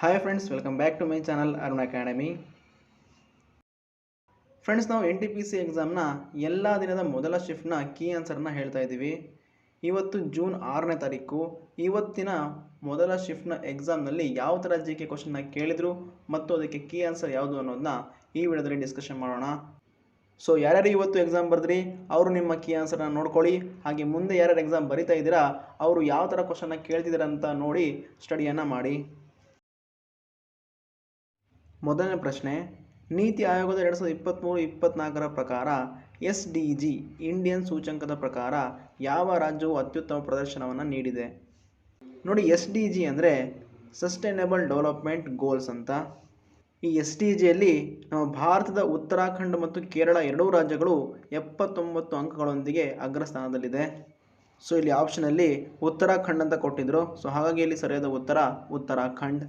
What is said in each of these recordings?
Hi friends welcome back to my channel Arun Academy friends ನಾವು N T P C ಎಕ್ಸಾಮ್ನ ಎಲ್ಲ ದಿನದ ಮೊದಲ ಶಿಫ್ಟ್ನ ಕೀ ಆನ್ಸರ್ನ ಹೇಳ್ತಾ ಇದ್ದೀವಿ. ಇವತ್ತು ಜೂನ್ ಆರನೇ ತಾರೀಕು. ಇವತ್ತಿನ ಮೊದಲ ಶಿಫ್ಟ್ನ ಎಕ್ಸಾಮ್ನಲ್ಲಿ ಯಾವ ಥರ ಜಿ ಕೆ ಕ್ವಶನ್ನ ಕೇಳಿದರು ಮತ್ತು ಅದಕ್ಕೆ ಕೀ ಆನ್ಸರ್ ಯಾವುದು ಅನ್ನೋದನ್ನ ಈ ವಿಡಿಯೋದಲ್ಲಿ ಡಿಸ್ಕಷನ್ ಮಾಡೋಣ. ಸೊ ಯಾರ್ಯಾರು ಇವತ್ತು ಎಕ್ಸಾಮ್ ಬರೆದ್ರಿ, ಅವರು ನಿಮ್ಮ ಕೀ ಆನ್ಸರ್ನ ನೋಡ್ಕೊಳ್ಳಿ. ಹಾಗೆ ಮುಂದೆ ಯಾರ್ಯಾರು ಎಕ್ಸಾಮ್ ಬರಿತಾ ಇದ್ದೀರಾ, ಅವರು ಯಾವ ಥರ ಕ್ವಶನ್ನ ಕೇಳ್ತಿದ್ದೀರಾ ಅಂತ ನೋಡಿ ಸ್ಟಡಿಯನ್ನು ಮಾಡಿ. ಮೊದಲನೇ ಪ್ರಶ್ನೆ, ನೀತಿ ಆಯೋಗದ ಎರಡು ಸಾವಿರದ ಇಪ್ಪತ್ತ್ಮೂರು ಇಪ್ಪತ್ತ್ನಾಲ್ಕರ ಪ್ರಕಾರ ಎಸ್ ಡಿ ಜಿ, ಇಂಡಿಯನ್ ಸೂಚಂಕದ ಪ್ರಕಾರ ಯಾವ ರಾಜ್ಯವು ಅತ್ಯುತ್ತಮ ಪ್ರದರ್ಶನವನ್ನು ನೀಡಿದೆ? ನೋಡಿ, ಎಸ್ ಡಿ ಜಿ ಅಂದರೆ ಸಸ್ಟೈನಬಲ್ ಡೆವಲಪ್ಮೆಂಟ್ ಗೋಲ್ಸ್ ಅಂತ. ಈ ಎಸ್ ಡಿ ಜಿಯಲ್ಲಿ ನಮ್ಮ ಭಾರತದ ಉತ್ತರಾಖಂಡ್ ಮತ್ತು ಕೇರಳ ಎರಡೂ ರಾಜ್ಯಗಳು ಎಪ್ಪತ್ತೊಂಬತ್ತು ಅಂಕಗಳೊಂದಿಗೆ ಅಗ್ರಸ್ಥಾನದಲ್ಲಿದೆ. ಸೊ ಇಲ್ಲಿ ಆಪ್ಷನಲ್ಲಿ ಉತ್ತರಾಖಂಡ್ ಅಂತ ಕೊಟ್ಟಿದ್ದರು ಸೊ ಹಾಗಾಗಿ ಇಲ್ಲಿ ಸರಿಯಾದ ಉತ್ತರ ಉತ್ತರಾಖಂಡ್.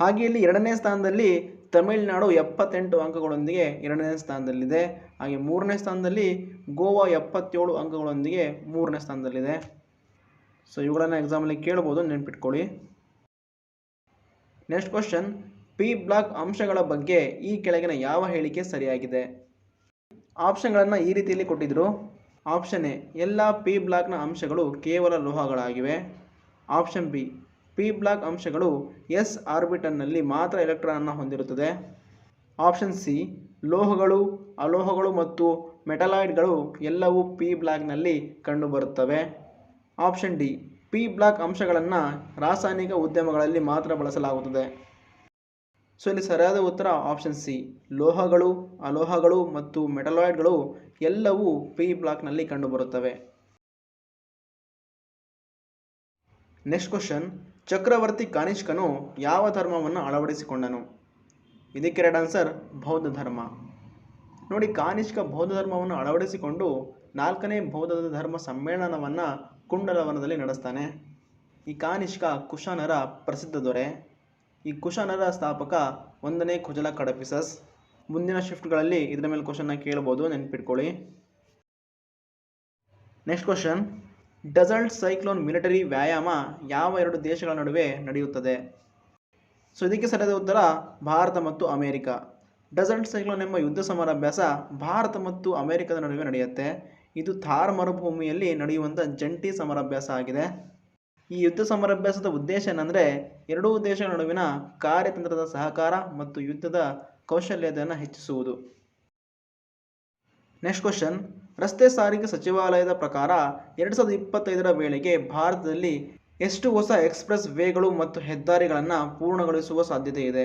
ಹಾಗೆ ಇಲ್ಲಿ ಎರಡನೇ ಸ್ಥಾನದಲ್ಲಿ ತಮಿಳುನಾಡು ಎಪ್ಪತ್ತೆಂಟು ಅಂಕಗಳೊಂದಿಗೆ ಎರಡನೇ ಸ್ಥಾನದಲ್ಲಿದೆ. ಹಾಗೆ ಮೂರನೇ ಸ್ಥಾನದಲ್ಲಿ ಗೋವಾ ಎಪ್ಪತ್ತೇಳು ಅಂಕಗಳೊಂದಿಗೆ ಮೂರನೇ ಸ್ಥಾನದಲ್ಲಿದೆ. ಸೊ ಇವುಗಳನ್ನು ಎಕ್ಸಾಮಲ್ಲಿ ಕೇಳ್ಬೋದು, ನೆನ್ಪಿಟ್ಕೊಳ್ಳಿ. ನೆಕ್ಸ್ಟ್ ಕ್ವಶನ್ ಪಿ ಬ್ಲಾಕ್ ಅಂಶಗಳ ಬಗ್ಗೆ ಈ ಕೆಳಗಿನ ಯಾವ ಹೇಳಿಕೆ ಸರಿಯಾಗಿದೆ? ಆಪ್ಷನ್ಗಳನ್ನು ಈ ರೀತಿಯಲ್ಲಿ ಕೊಟ್ಟಿದ್ರು. ಆಪ್ಷನ್ ಎ, ಎಲ್ಲ ಪಿ ಬ್ಲಾಕ್ನ ಅಂಶಗಳು ಕೇವಲ ಲೋಹಗಳಾಗಿವೆ. ಆಪ್ಷನ್ ಬಿ ಪಿ ಬ್ಲಾಕ್ ಅಂಶಗಳು ಎಸ್ ಆರ್ಬಿಟನ್ನಲ್ಲಿ ಮಾತ್ರ ಎಲೆಕ್ಟ್ರಾನನ್ನು ಹೊಂದಿರುತ್ತದೆ. ಆಪ್ಷನ್ ಸಿ, ಲೋಹಗಳು, ಅಲೋಹಗಳು ಮತ್ತು ಮೆಟಲಾಯ್ಡ್ಗಳು ಎಲ್ಲವೂ ಪಿ ಬ್ಲಾಕ್ನಲ್ಲಿ ಕಂಡುಬರುತ್ತವೆ. ಆಪ್ಷನ್ ಡಿ, ಪಿ ಬ್ಲಾಕ್ ಅಂಶಗಳನ್ನು ರಾಸಾಯನಿಕ ಉದ್ಯಮಗಳಲ್ಲಿ ಮಾತ್ರ ಬಳಸಲಾಗುತ್ತದೆ. ಸೊ, ಇಲ್ಲಿ ಸರಿಯಾದ ಉತ್ತರ ಆಪ್ಷನ್ ಸಿ, ಲೋಹಗಳು, ಅಲೋಹಗಳು ಮತ್ತು ಮೆಟಲಾಯ್ಡ್ಗಳು ಎಲ್ಲವೂ ಪಿ ಬ್ಲಾಕ್ನಲ್ಲಿ ಕಂಡುಬರುತ್ತವೆ. ನೆಕ್ಸ್ಟ್ ಕ್ವಶನ್ ಚಕ್ರವರ್ತಿ ಕಾನಿಷ್ಕನು ಯಾವ ಧರ್ಮವನ್ನು ಅಳವಡಿಸಿಕೊಂಡನು? ಇದಕ್ಕೆ ರೆಡ್ ಆನ್ಸರ್ ಬೌದ್ಧ ಧರ್ಮ. ನೋಡಿ, ಕಾನಿಷ್ಕ ಬೌದ್ಧ ಧರ್ಮವನ್ನು ಅಳವಡಿಸಿಕೊಂಡು ನಾಲ್ಕನೇ ಬೌದ್ಧ ಧರ್ಮ ಸಮ್ಮೇಳನವನ್ನು ಕುಂಡಲವನದಲ್ಲಿ ನಡೆಸ್ತಾನೆ. ಈ ಕಾನಿಷ್ಕ ಕುಶಾನರ ಪ್ರಸಿದ್ಧ ದೊರೆ. ಈ ಕುಶಾನರ ಸ್ಥಾಪಕ ಒಂದನೇ ಕುಜಲ ಕಡಪಿಸಸ್. ಮುಂದಿನ ಶಿಫ್ಟ್ಗಳಲ್ಲಿ ಇದರ ಮೇಲೆ ಕ್ವಶನ್ನ ಕೇಳ್ಬೋದು, ನೆನ್ಪಿಟ್ಕೊಳ್ಳಿ. Next question desert cyclone military ವ್ಯಾಯಾಮ ಯಾವ ಎರಡು ದೇಶಗಳ ನಡುವೆ ನಡೆಯುತ್ತದೆ? ಸೊ, ಇದಕ್ಕೆ ಸರಿಯಾದ ಉತ್ತರ ಭಾರತ ಮತ್ತು ಅಮೇರಿಕ. ಡಸಲ್ಟ್ ಸೈಕ್ಲೋನ್ ಎಂಬ ಯುದ್ಧ ಸಮರಾಭ್ಯಾಸ ಭಾರತ ಮತ್ತು ಅಮೆರಿಕದ ನಡುವೆ ನಡೆಯುತ್ತೆ. ಇದು ಥಾರ್ ಮರುಭೂಮಿಯಲ್ಲಿ ನಡೆಯುವಂಥ ಜಂಟಿ ಸಮರಾಭ್ಯಾಸ ಆಗಿದೆ. ಈ ಯುದ್ಧ ಸಮರಾಭ್ಯಾಸದ ಉದ್ದೇಶ ಏನಂದರೆ, ಎರಡೂ ದೇಶಗಳ ನಡುವಿನ ಕಾರ್ಯತಂತ್ರದ ಸಹಕಾರ ಮತ್ತು ಯುದ್ಧದ ಕೌಶಲ್ಯತೆಯನ್ನು ಹೆಚ್ಚಿಸುವುದು. ನೆಕ್ಸ್ಟ್ ಕ್ವಶನ್ ರಸ್ತೆ ಸಾರಿಗೆ ಸಚಿವಾಲಯದ ಪ್ರಕಾರ ಎರಡು ಸಾವಿರದ ಇಪ್ಪತ್ತೈದರ ವೇಳೆಗೆ ಭಾರತದಲ್ಲಿ ಎಷ್ಟು ಹೊಸ ಎಕ್ಸ್ಪ್ರೆಸ್ ವೇಗಳು ಮತ್ತು ಹೆದ್ದಾರಿಗಳನ್ನು ಪೂರ್ಣಗೊಳಿಸುವ ಸಾಧ್ಯತೆ ಇದೆ?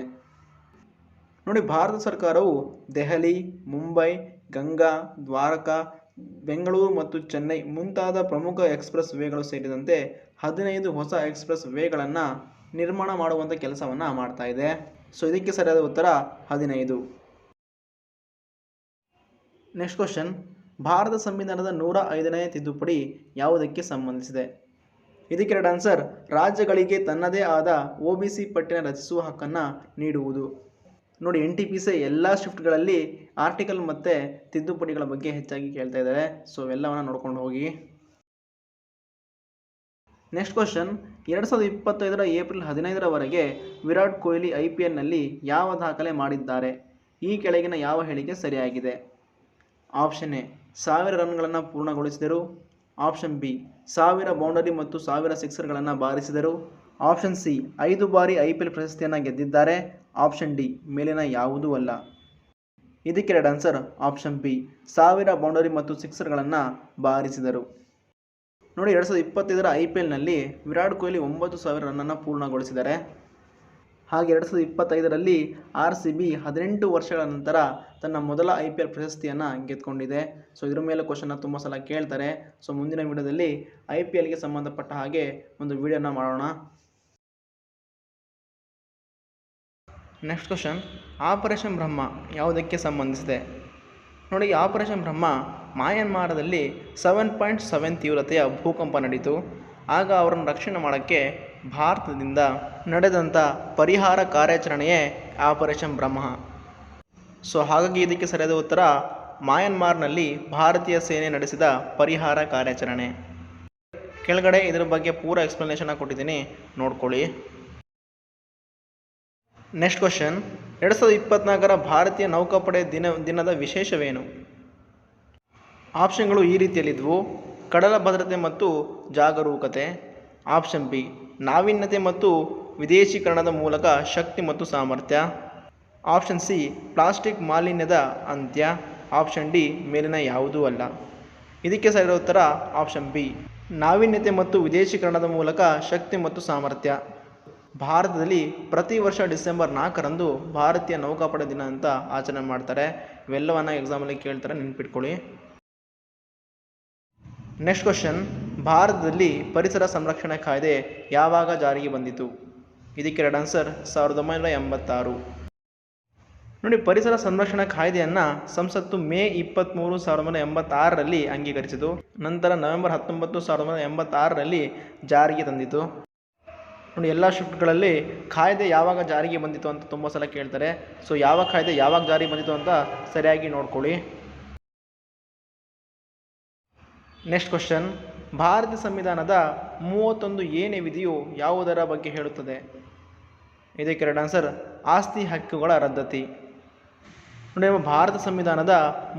ನೋಡಿ, ಭಾರತ ಸರ್ಕಾರವು ದೆಹಲಿ, ಮುಂಬೈ, ಗಂಗಾ, ದ್ವಾರಕಾ, ಬೆಂಗಳೂರು ಮತ್ತು ಚೆನ್ನೈ ಮುಂತಾದ ಪ್ರಮುಖ ಎಕ್ಸ್ಪ್ರೆಸ್ ವೇಗಳು ಸೇರಿದಂತೆ ಹದಿನೈದು ಹೊಸ ಎಕ್ಸ್ಪ್ರೆಸ್ ವೇಗಳನ್ನು ನಿರ್ಮಾಣ ಮಾಡುವಂಥ ಕೆಲಸವನ್ನು ಮಾಡ್ತಾ ಇದೆ. ಸೊ ಇದಕ್ಕೆ ಸರಿಯಾದ ಉತ್ತರ ಹದಿನೈದು. ನೆಕ್ಸ್ಟ್ ಕ್ವಶನ್ ಭಾರತ ಸಂವಿಧಾನದ ನೂರ ಐದನೇ ತಿದ್ದುಪಡಿ ಯಾವುದಕ್ಕೆ ಸಂಬಂಧಿಸಿದೆ? ಇದಕ್ಕೆ ಎರಡು ಆನ್ಸರ್ ರಾಜ್ಯಗಳಿಗೆ ತನ್ನದೇ ಆದ ಒ ಬಿ ಸಿ ಪಟ್ಟಿನ ರಚಿಸುವ ಹಕ್ಕನ್ನು ನೀಡುವುದು. ನೋಡಿ ಎನ್ ಟಿ ಪಿ ಸಿ ಎಲ್ಲ ಶಿಫ್ಟ್ಗಳಲ್ಲಿ ಆರ್ಟಿಕಲ್ ಮತ್ತು ತಿದ್ದುಪಡಿಗಳ ಬಗ್ಗೆ ಹೆಚ್ಚಾಗಿ ಕೇಳ್ತಾ ಇದ್ದಾರೆ. ಸೊ ಎಲ್ಲವನ್ನು ನೋಡ್ಕೊಂಡು ಹೋಗಿ. ನೆಕ್ಸ್ಟ್ ಕ್ವಶನ್ ಎರಡು ಸಾವಿರದ ಇಪ್ಪತ್ತೈದರ ಏಪ್ರಿಲ್ ಹದಿನೈದರವರೆಗೆ ವಿರಾಟ್ ಕೊಹ್ಲಿ ಐ ಪಿ ಎಲ್ನಲ್ಲಿ ಯಾವ ದಾಖಲೆ ಮಾಡಿದ್ದಾರೆ? ಈ ಕೆಳಗಿನ ಯಾವ ಹೇಳಿಕೆ ಸರಿಯಾಗಿದೆ? ಆಪ್ಷನ್ ಎ, ಸಾವಿರ ರನ್ಗಳನ್ನು ಪೂರ್ಣಗೊಳಿಸಿದರು. ಆಪ್ಷನ್ ಬಿ, ಸಾವಿರ ಬೌಂಡರಿ ಮತ್ತು ಸಾವಿರ ಸಿಕ್ಸರ್ಗಳನ್ನು ಬಾರಿಸಿದರು. ಆಪ್ಷನ್ ಸಿ, ಐದು ಬಾರಿ ಐ ಪಿ ಎಲ್ ಪ್ರಶಸ್ತಿಯನ್ನು ಗೆದ್ದಿದ್ದಾರೆ. ಆಪ್ಷನ್ ಡಿ, ಮೇಲಿನ ಯಾವುದೂ ಅಲ್ಲ. ಇದಕ್ಕೆ ಎರಡು ಆನ್ಸರ್, ಆಪ್ಷನ್ ಬಿ, ಸಾವಿರ ಬೌಂಡರಿ ಮತ್ತು ಸಿಕ್ಸರ್ಗಳನ್ನು ಬಾರಿಸಿದರು. ನೋಡಿ, ಎರಡು ಸಾವಿರದ ಇಪ್ಪತ್ತೈದರ ಐ ಪಿ ಎಲ್ನಲ್ಲಿ ವಿರಾಟ್ ಕೊಹ್ಲಿ ಒಂಬತ್ತು ಸಾವಿರ ರನ್ನನ್ನು ಪೂರ್ಣಗೊಳಿಸಿದ್ದಾರೆ. ಹಾಗೆ ಎರಡು ಸಾವಿರದ ಇಪ್ಪತ್ತೈದರಲ್ಲಿ ಆರ್ ಸಿ ಬಿ ಹದಿನೆಂಟು ವರ್ಷಗಳ ನಂತರ ತನ್ನ ಮೊದಲ ಐ ಪಿ ಎಲ್ ಪ್ರಶಸ್ತಿಯನ್ನು ಗೆದ್ಕೊಂಡಿದೆ. ಸೊ ಇದ್ರ ಮೇಲೆ ಕ್ವಶನ್ನ ತುಂಬ ಸಲ ಕೇಳ್ತಾರೆ. ಸೊ ಮುಂದಿನ ವಿಡಿಯೋದಲ್ಲಿ ಐ ಪಿ ಎಲ್ಗೆ ಸಂಬಂಧಪಟ್ಟ ಹಾಗೆ ಒಂದು ವಿಡಿಯೋನ ಮಾಡೋಣ. ನೆಕ್ಸ್ಟ್ ಕ್ವಶನ್ ಆಪರೇಷನ್ ಬ್ರಹ್ಮ ಯಾವುದಕ್ಕೆ ಸಂಬಂಧಿಸಿದೆ? ನೋಡಿ ಆಪರೇಷನ್ ಬ್ರಹ್ಮ ಮಾಯನ್ಮಾರದಲ್ಲಿ ಸೆವೆನ್ ಪಾಯಿಂಟ್ ಸೆವೆನ್ ತೀವ್ರತೆಯ ಭೂಕಂಪ ನಡೀತು. ಆಗ ಅವರನ್ನು ರಕ್ಷಣೆ ಮಾಡೋಕ್ಕೆ ಭಾರತದಿಂದ ನಡೆದಂಥ ಪರಿಹಾರ ಕಾರ್ಯಾಚರಣೆಯೇ ಆಪರೇಷನ್ ಬ್ರಹ್ಮ. ಸೊ ಹಾಗಾಗಿ ಇದಕ್ಕೆ ಸರಿಯಾದ ಉತ್ತರ ಮಾಯನ್ಮಾರ್ನಲ್ಲಿ ಭಾರತೀಯ ಸೇನೆ ನಡೆಸಿದ ಪರಿಹಾರ ಕಾರ್ಯಾಚರಣೆ. ಕೆಳಗಡೆ ಇದರ ಬಗ್ಗೆ ಪೂರ ಎಕ್ಸ್ಪ್ಲನೇಷನ್ ಕೊಟ್ಟಿದ್ದೀನಿ, ನೋಡ್ಕೊಳ್ಳಿ. ನೆಕ್ಸ್ಟ್ ಕ್ವಶನ್ ಎರಡು ಸಾವಿರದ ಇಪ್ಪತ್ನಾಲ್ಕರ ಭಾರತೀಯ ನೌಕಾಪಡೆ ದಿನ, ದಿನದ ವಿಶೇಷವೇನು? ಆಪ್ಷನ್ಗಳು ಈ ರೀತಿಯಲ್ಲಿದ್ವು. ಕಡಲ ಭದ್ರತೆ ಮತ್ತು ಜಾಗರೂಕತೆ. ಆಪ್ಷನ್ ಬಿ ನಾವೀನ್ಯತೆ ಮತ್ತು ವಿದೇಶೀಕರಣದ ಮೂಲಕ ಶಕ್ತಿ ಮತ್ತು ಸಾಮರ್ಥ್ಯ. ಆಪ್ಷನ್ ಸಿ, ಪ್ಲಾಸ್ಟಿಕ್ ಮಾಲಿನ್ಯದ ಅಂತ್ಯ. ಆಪ್ಷನ್ ಡಿ, ಮೇಲಿನ ಯಾವುದೂ ಅಲ್ಲ. ಇದಕ್ಕೆ ಸರಿಯಾದ ಉತ್ತರ ಆಪ್ಷನ್ ಬಿ. ನಾವೀನ್ಯತೆ ಮತ್ತು ವಿದೇಶೀಕರಣದ ಮೂಲಕ ಶಕ್ತಿ ಮತ್ತು ಸಾಮರ್ಥ್ಯ. ಭಾರತದಲ್ಲಿ ಪ್ರತಿ ವರ್ಷ ಡಿಸೆಂಬರ್ ನಾಲ್ಕರಂದು ಭಾರತೀಯ ನೌಕಾಪಡೆ ದಿನ ಅಂತ ಆಚರಣೆ ಮಾಡ್ತಾರೆ. ಇವೆಲ್ಲವನ್ನು ಎಕ್ಸಾಮಲ್ಲಿ ಕೇಳ್ತಾರೆ, ನೆನ್ಪಿಟ್ಕೊಳ್ಳಿ. ನೆಕ್ಸ್ಟ್ ಕ್ವಶನ್ ಭಾರತದಲ್ಲಿ ಪರಿಸರ ಸಂರಕ್ಷಣೆ ಕಾಯ್ದೆ ಯಾವಾಗ ಜಾರಿಗೆ ಬಂದಿತು? ಇದಕ್ಕೆ ಎರಡು ಆನ್ಸರ್ ಸಾವಿರದ ಒಂಬೈನೂರ ಎಂಬತ್ತಾರು. ನೋಡಿ, ಪರಿಸರ ಸಂರಕ್ಷಣಾ ಕಾಯ್ದೆಯನ್ನು ಸಂಸತ್ತು ಮೇ ಇಪ್ಪತ್ತ್ಮೂರು ಸಾವಿರದ ಒಂಬೈನೂರ ಎಂಬತ್ತಾರರಲ್ಲಿ ಅಂಗೀಕರಿಸಿತು. ನಂತರ ನವೆಂಬರ್ ಹತ್ತೊಂಬತ್ತು, ಸಾವಿರದ ಒಂಬೈನೂರ ಎಂಬತ್ತಾರರಲ್ಲಿ ಜಾರಿಗೆ ತಂದಿತು. ನೋಡಿ, ಎಲ್ಲ ಶಿಫ್ಟ್ಗಳಲ್ಲಿ ಕಾಯ್ದೆ ಯಾವಾಗ ಜಾರಿಗೆ ಬಂದಿತು ಅಂತ ತುಂಬ ಸಲ ಕೇಳ್ತಾರೆ. ಸೊ ಯಾವ ಕಾಯ್ದೆ ಯಾವಾಗ ಜಾರಿಗೆ ಬಂದಿತು ಅಂತ ಸರಿಯಾಗಿ ನೋಡ್ಕೊಳ್ಳಿ. ನೆಕ್ಸ್ಟ್ ಕ್ವಶನ್ ಭಾರತ ಸಂವಿಧಾನದ ಮೂವತ್ತೊಂದು ಏನೇ ವಿಧಿಯು ಯಾವುದರ ಬಗ್ಗೆ ಹೇಳುತ್ತದೆ? ಇದಕ್ಕೆ ಕರೆಕ್ಟ್ ಆನ್ಸರ್, ಆಸ್ತಿ ಹಕ್ಕುಗಳ ರದ್ದತಿ. ನೋಡಿ ಭಾರತ ಸಂವಿಧಾನದ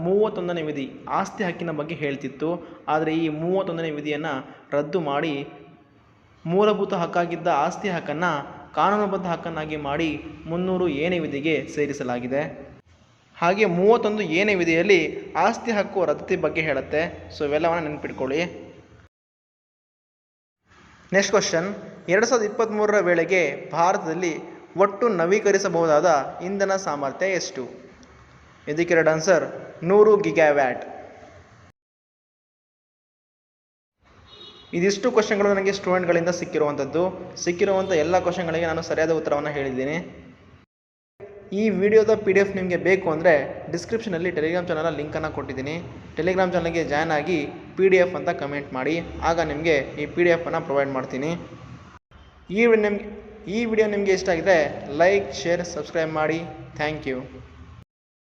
ಮೂವತ್ತೊಂದನೇ ವಿಧಿ ಆಸ್ತಿ ಹಕ್ಕಿನ ಬಗ್ಗೆ ಹೇಳ್ತಿತ್ತು. ಆದರೆ ಈ ಮೂವತ್ತೊಂದನೇ ವಿಧಿಯನ್ನು ರದ್ದು ಮಾಡಿ ಮೂಲಭೂತ ಹಕ್ಕಾಗಿದ್ದ ಆಸ್ತಿ ಹಕ್ಕನ್ನು ಕಾನೂನುಬದ್ಧ ಹಕ್ಕನ್ನಾಗಿ ಮಾಡಿ ಮುನ್ನೂರು ಏನೇ ವಿಧಿಗೆ ಸೇರಿಸಲಾಗಿದೆ. ಹಾಗೆ ಮೂವತ್ತೊಂದು ಏನೇ ವಿಧಿಯಲ್ಲಿ ಆಸ್ತಿ ಹಕ್ಕು ರದ್ದತಿ ಬಗ್ಗೆ ಹೇಳುತ್ತೆ. ಸೊ ಇವೆಲ್ಲವನ್ನು ನೆನಪಿಟ್ಕೊಳ್ಳಿ. ನೆಕ್ಸ್ಟ್ ಕ್ವಶನ್ ಎರಡು ಸಾವಿರದ ಇಪ್ಪತ್ತ್ಮೂರರ ವೇಳೆಗೆ ಭಾರತದಲ್ಲಿ ಒಟ್ಟು ನವೀಕರಿಸಬಹುದಾದ ಇಂಧನ ಸಾಮರ್ಥ್ಯ ಎಷ್ಟು? ಇದಕ್ಕೆ ಎರಡು ಆನ್ಸರ್ ನೂರು ಗಿಗ್ಯಾವ್ಯಾಟ್ ಇದಿಷ್ಟು ಕ್ವಶನ್ಗಳು ನನಗೆ ಸ್ಟೂಡೆಂಟ್ಗಳಿಂದ ಸಿಕ್ಕಿರುವಂಥದ್ದು ಸಿಕ್ಕಿರುವಂಥ ಎಲ್ಲ ಕ್ವಶನ್ಗಳಿಗೆ ನಾನು ಸರಿಯಾದ ಉತ್ತರವನ್ನು ಹೇಳಿದ್ದೀನಿ. ಈ ವಿಡಿಯೋದ ಪಿ ಡಿ ಎಫ್ ನಿಮಗೆ ಬೇಕು ಅಂದರೆ ಡಿಸ್ಕ್ರಿಪ್ಷನಲ್ಲಿ ಟೆಲಿಗ್ರಾಮ್ ಚಾನಲ್ನ ಲಿಂಕನ್ನು ಕೊಟ್ಟಿದ್ದೀನಿ. ಟೆಲಿಗ್ರಾಮ್ ಚಾನಲ್ಗೆ ಜಾಯ್ನ್ ಆಗಿ ಪಿ ಡಿ ಎಫ್ ಅಂತ ಕಮೆಂಟ್ ಮಾಡಿ. ಆಗ ನಿಮಗೆ ಈ ಪಿ ಡಿ ಎಫನ್ನು ಪ್ರೊವೈಡ್ ಮಾಡ್ತೀನಿ. ಈ ನಿಮ್ಗೆ ಈ ವಿಡಿಯೋ ನಿಮಗೆ ಇಷ್ಟ ಆಗಿದೆ ಲೈಕ್ ಶೇರ್ ಸಬ್ಸ್ಕ್ರೈಬ್ ಮಾಡಿ. Thank you